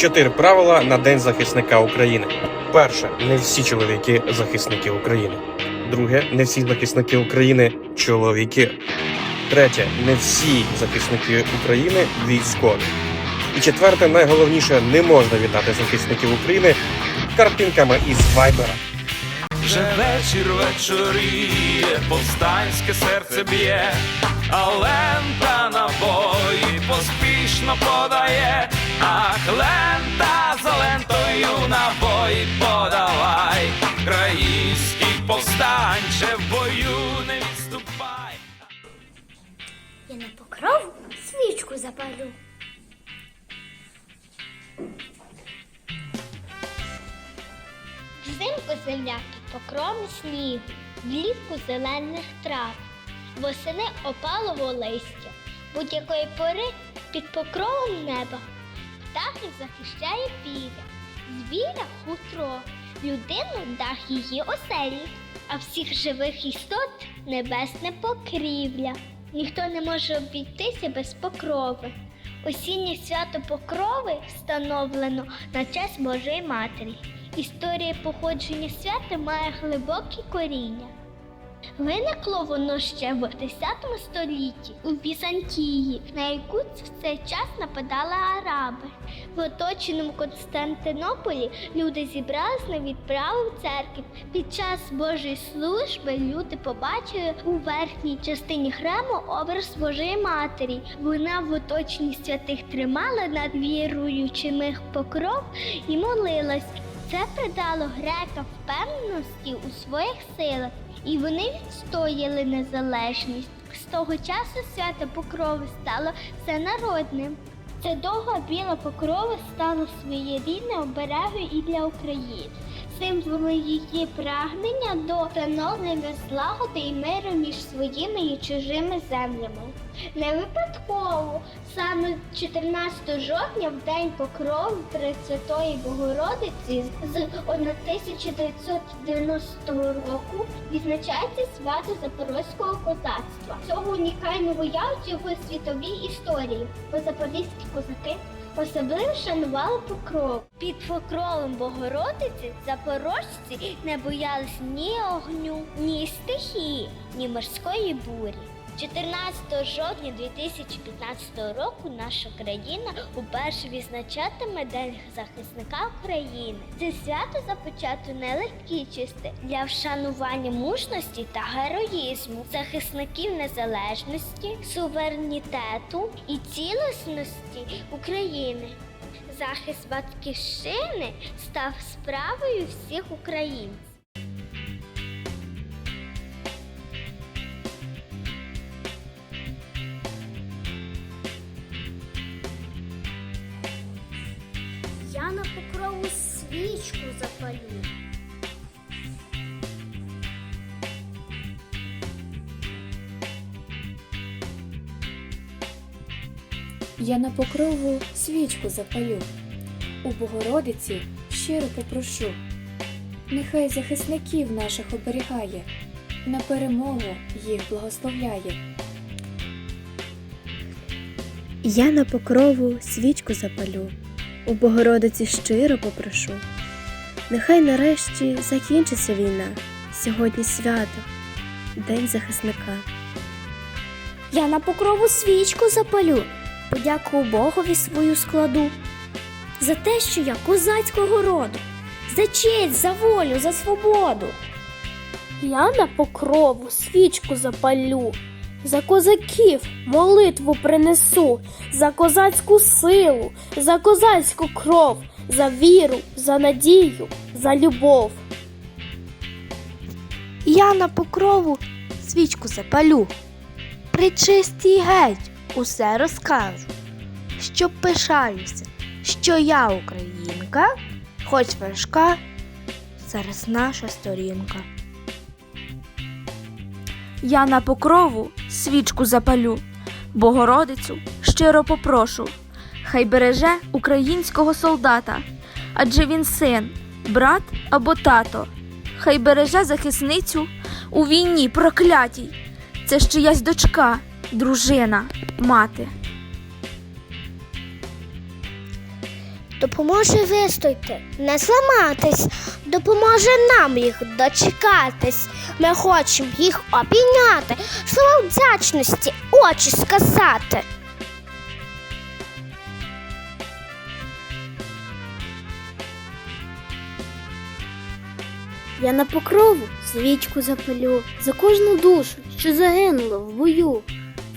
Чотири правила на День захисника України. Перше, не всі чоловіки захисники України. Друге, не всі захисники України чоловіки. Третє, не всі захисники України військові. І четверте, найголовніше, не можна вітати захисників України картинками із Вайбера. Вже вечір вечоріє, повстанське серце б'є, а лента набої поспішно подає, ах, лента за лентою набої подавай, країнський повстанче в бою не відступай. Я на покров свічку запалю. Взимку земля під покровом снігу, влітку зелених трав, восени опалого листя, будь-якої пори під покровом неба. Птахи захищає піря, звіра хутро, людину дах її оселі, а всіх живих істот небесне покрівля. Ніхто не може обійтися без покрови. Осіннє свято покрови встановлено на честь Божої Матері. Історія походження свята має глибокі коріння. Виникло воно ще в 10 столітті у Візантії, на яку в цей час нападали араби. В оточеному Константинополі люди зібрались на відправу в церкву. Під час Божої служби люди побачили у верхній частині храму образ Божої Матері. Вона в оточенні святих тримала над віруючими покров і молилась. Це придало грекам впевненості у своїх силах, і вони відстояли незалежність. З того часу свято Покрови стало всенародним. Це довга біла покрова стала своєрідним оберегою і для України, символом її прагнення до встановлення злагоди і миру між своїми і чужими землями. Не випадково саме 14 жовтня, в день покрови Пресвятої Богородиці з 1990 року відзначається свято Запорозького козацтва. Цього унікального явця в світовій історії, бо запорізькі козаки особливо шанували покров. Під покровом Богородиці запорожці не боялись ні огню, ні стихії, ні морської бурі. 14 жовтня 2015 року наша країна уперше відзначатиме День захисника України. Це свято започато нелегкі чисти для вшанування мужності та героїзму, захисників незалежності, суверенітету і цілісності України. Захист батьківщини став справою всіх українців. Свічку запалю. Я на покрову свічку запалю, у Богородиці щиро попрошу. Нехай захисників наших оберігає, на перемогу їх благословляє. Я на покрову свічку запалю, у Богородиці щиро попрошу. Нехай нарешті закінчиться війна, сьогодні свято, День захисника. Я на покрову свічку запалю, подяку Богові свою складу. За те, що я козацького роду, за честь, за волю, за свободу. Я на покрову свічку запалю, за козаків молитву принесу, за козацьку силу, за козацьку кров, за віру, за надію, за любов. Я на покрову свічку запалю, при чистій геть усе розкажу, що пишаюся, що я українка, хоч важка, зараз наша сторінка. Я на покрову свічку запалю, Богородицю щиро попрошу, хай береже українського солдата, адже він син, брат або тато, хай береже захисницю у війні проклятій. Це ж чиясь дочка, дружина, мати. допоможе вистояти, не зламатись, допоможе нам їх дочекатись. Ми хочемо їх обійняти, слова вдячності, очі сказати. Я на покрову свічку запалю за кожну душу, що загинула в бою,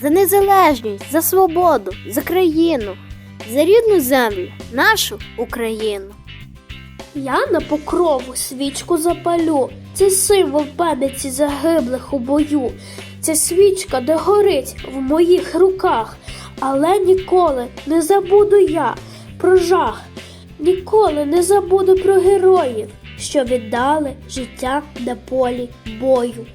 за незалежність, за свободу, за країну, за рідну землю, нашу Україну. Я на покрову свічку запалю. Це символ пам'яті загиблих у бою. Ця свічка, де горить в моїх руках, але ніколи не забуду я про жах, ніколи не забуду про героїв, що віддали життя на полі бою.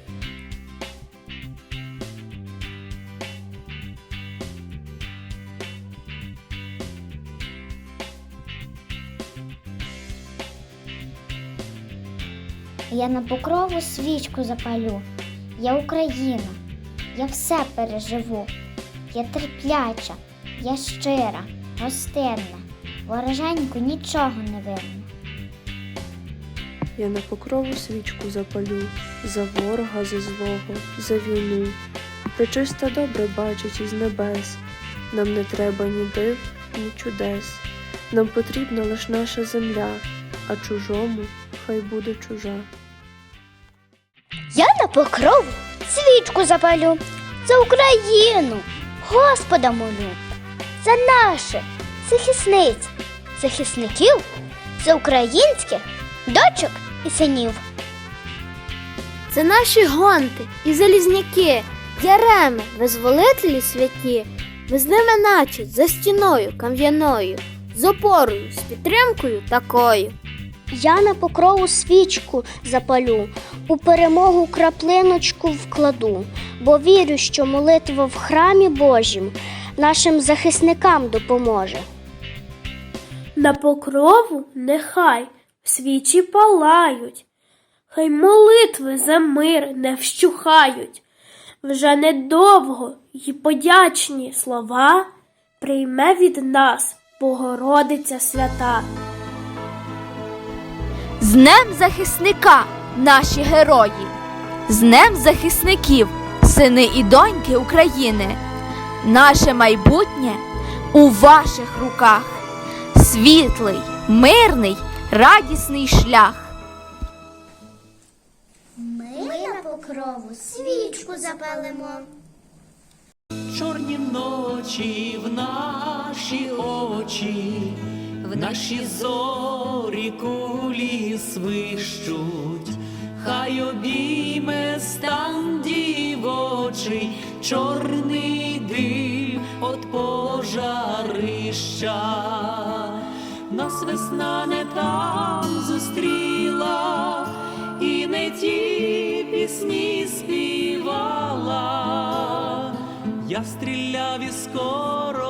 Я на покрову свічку запалю. Я Україна, я все переживу. Я терпляча, я щира, гостинна, вороженьку нічого не винна. Я на покрову свічку запалю, за ворога, за злого, за війну. Пречиста добре бачить із небес. Нам не треба ні див, ні чудес. Нам потрібна лиш наша земля, а чужому хай буде чужа. Я на покрову свічку запалю за Україну, Господа молю, за наших захисниць, захисників, за українських дочок синів. Це наші гонти і залізняки, яреми, визволителі святі. Ми з ними наче за стіною кам'яною, з опорою, з підтримкою такою. Я на покрову свічку запалю, у перемогу краплиночку вкладу, бо вірю, що молитва в храмі Божім нашим захисникам допоможе. На покрову нехай свічі палають, хай молитви за мир не вщухають. Вже недовго й подячні слова прийме від нас Богородиця свята. З Днем захисника, наші герої, з Днем захисників, сини і доньки України. Наше майбутнє у ваших руках. Світлий, мирний, радісний шлях. Ми на покрову свічку запалимо. Чорні ночі в наші очі, в наші зорі кулі свищуть, хай обійме стан дівочий, чорний дим от пожарища. Нас весна не там зустріла, і не ті пісні співала. Я стріляв і скоро.